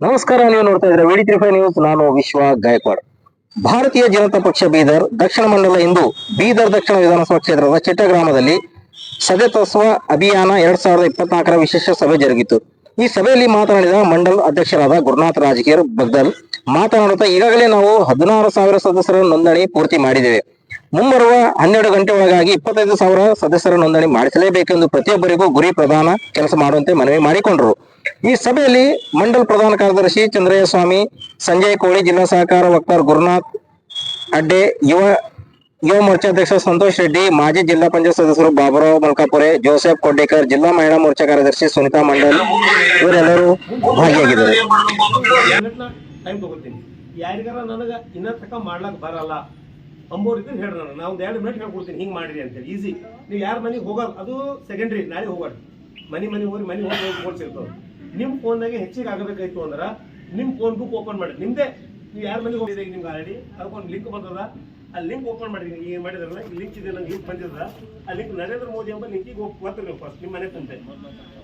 ನಮಸ್ಕಾರ, ನೀವು ನೋಡ್ತಾ ಇದ್ರೆ ವಿಡಿ ತ್ರಿಫೈ ನ್ಯೂಸ್ ನಾನು ವಿಶ್ವ ಗಾಯಕ್ವಾಡ್. ಭಾರತೀಯ ಜನತಾ ಪಕ್ಷ ಬೀದರ್, ದಕ್ಷಿಣ ಮಂಡಲ ಇಂದು ಬೀದರ್ ದಕ್ಷಿಣ ವಿಧಾನಸಭಾ ಕ್ಷೇತ್ರದ ಚಿಟ್ಟ ಗ್ರಾಮದಲ್ಲಿ ಸದಸ್ಯತ್ವ ಅಭಿಯಾನ ಎರಡ್ ಸಾವಿರದ ಇಪ್ಪತ್ನಾಲ್ಕರ ವಿಶೇಷ ಸಭೆ ಜರುಗಿತು. ಈ ಸಭೆಯಲ್ಲಿ ಮಾತನಾಡಿದ ಮಂಡಲ್ ಅಧ್ಯಕ್ಷರಾದ ಗುರುನಾಥ್ ರಾಜಕೀಯ ಬಗ್ದಲ್. ಮಾತನಾಡುತ್ತಾ ಈಗಾಗಲೇ ನಾವು ಹದಿನಾರು ಸಾವಿರ ಸದಸ್ಯರ ನೋಂದಣಿ ಪೂರ್ತಿ ಮಾಡಿದ್ದೇವೆ. ಮುಂಬರುವ ಹನ್ನೆರಡು ಗಂಟೆ ಒಳಗಾಗಿ ಇಪ್ಪತ್ತೈದು ಸಾವಿರ ಸದಸ್ಯರ ನೋಂದಣಿ ಮಾಡಿಸಲೇಬೇಕೆಂದು ಪ್ರತಿಯೊಬ್ಬರಿಗೂ ಗುರಿ ಪ್ರಧಾನ ಕೆಲಸ ಮಾಡುವಂತೆ ಮನವಿ ಮಾಡಿಕೊಂಡರು. ಈ ಸಭೆಯಲ್ಲಿ ಮಂಡಲ್ ಪ್ರಧಾನ ಕಾರ್ಯದರ್ಶಿ ಚಂದ್ರಯ್ಯ ಸ್ವಾಮಿ ಸಂಜಯ್ ಕೋಳಿ, ಜಿಲ್ಲಾ ಸಹಕಾರ ವಕ್ತಾರ್ ಗುರುನಾಥ್ ಅಡ್ಡೆ, ಯುವ ಯುವ ಮೋರ್ಚಾಧ್ಯಕ್ಷ ಸಂತೋಷ್ ರೆಡ್ಡಿ, ಮಾಜಿ ಜಿಲ್ಲಾ ಪಂಚಾಯತ್ ಸದಸ್ಯರು ಬಾಬುರಾವ್ ಮಲ್ಕಾಪುರೆ, ಜೋಸೆಫ್ ಕೊಡ್ಡೇಕರ್, ಜಿಲ್ಲಾ ಮಹಿಳಾ ಮೋರ್ಚಾ ಕಾರ್ಯದರ್ಶಿ ಸುನಿತಾ ಮಂಡಲ್ ಇವರೆಲ್ಲರೂ ಭಾಗಿಯಾಗಿದ್ದಾರೆ. ಯಾರಿಗಾರ ನನಗೆ ಇನ್ನ ತಕ ಮಾಡ್ಲಕ್ ಬರಲ್ಲ. ಅಂಬೋರ್ ಇದ್ರೆ ಹೇಳ್ರಿ ನಾನು. ನಾವು ಒಂದು ಎರಡು ಮಿನಿಟ್ ಹೇಳ್ಕೊಡ್ತೀನಿ. ಹಿಂಗೆ ಮಾಡಿರಿ ಅಂತೇಳಿ. ಈಸಿ ನೀವು ಯಾರ ಮನೆಗೆ ಹೋಗೋದು ಅದು ಸೆಕೆಂಡ್ರಿ ನಾಳೆ ಹೋಗೋಣ. ಮನೆ ಮನೆಗೆ ಹೋಗಿ ಮನೆ ಹೋಗಿ ಫೋನ್ ಸಿಗ್ತದೆ ನಿಮ್ಮ ಫೋನ್ನಾಗೆ ಹೆಚ್ಚಿಗೆ ಆಗಬೇಕಾಯ್ತು ಅಂದ್ರೆ ನಿಮ್ಮ ಫೋನ್ ಬುಕ್ ಓಪನ್ ಮಾಡಿ. ನಿಮ್ದೇ ನೀವು ಯಾರ ಮನೆಗೆ ಹೋಗಿದೆ ಈಗ ನಿಮ್ಗೆ ಆಲ್ರೆಡಿ ಅದಕ್ಕೊಂದು ಲಿಂಕ್ ಬಂದದ. ಆ ಲಿಂಕ್ ಓಪನ್ ಮಾಡಿ ಈಗ ಏನು ಮಾಡಿದ್ರಲ್ಲ ಈ ಲಿಂಕ್ ಇದೆ ನಂಗೆ ಲಿಂಕ್ ಬಂದಿದ್ರ ಆ ಲಿಂಕ್ ನರೇಂದ್ರ ಮೋದಿ ಎಂಬ ಲಿಂಕಿಗೆ ಹೋಗಿ ಒತ್ತಿ ನೀವು ಫಸ್ಟ್ ನಿಮ್ಮ ಮನೆ ಕುಂತೆ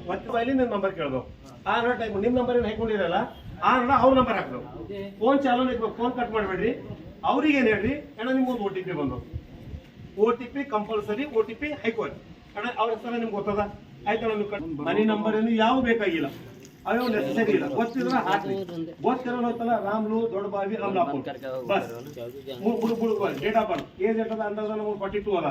ಮತ್ತೆ ಅಲ್ಲಿ ನಿಮ್ಮ ನಂಬರ್ ಕೇಳ್ದವು ಆ ನೋಟ್ ಟೈಪ್ ನಿಮ್ಮ ನಂಬರ್ ಏನು ಹಾಕೊಂಡಿರಲ್ಲ ಆ ನೋಡ ಅವ್ರ ನಂಬರ್ ಹಾಕ್ಬೇಕು. ಫೋನ್ ಚಾಲೂ ಇರ್ಬೇಕು. ಫೋನ್ ಕಟ್ ಮಾಡಬೇಡ್ರಿ. ಅವ್ರಿಗೆ ಏನು ಹೇಳ್ರಿ? ಅಣ್ಣ ನಿಮ್ಗೊಂದು ಓ ಟಿ ಪಿ ಬಂದವು O T P compulsory O T P high court. ಅಣ್ಣ ಅವ್ರ ಹೆಸರ ನಿಮ್ಗೆ ಗೊತ್ತದ? ಆಯ್ತಣ್ಣ ಮನಿ ನಂಬರ್ ಏನು ಯಾವ ಬೇಕಾಗಿಲ್ಲ. ಅವು ನೆಸೆಸರಿ ಇಲ್ಲ. ಗೊತ್ತಿದ್ರೆ ಹಾಕಿ ಗೊತ್ತಿರೋ ಹೋಗ್ತಲ್ಲ ರಾಮ್ಲು ದೊಡ್ಡ ಬಾವಿ ಅಮಲಾಪುರ ಬಸ್. ಮೂರು ಡೇಟ್ ಆಫ್ ಬರ್ತ್ ಏಜ್ ಎಷ್ಟದ ಅಂದಾಜ ನಮ್ಗೆ ಫಾರ್ಟಿ ಟೂ ಅದ.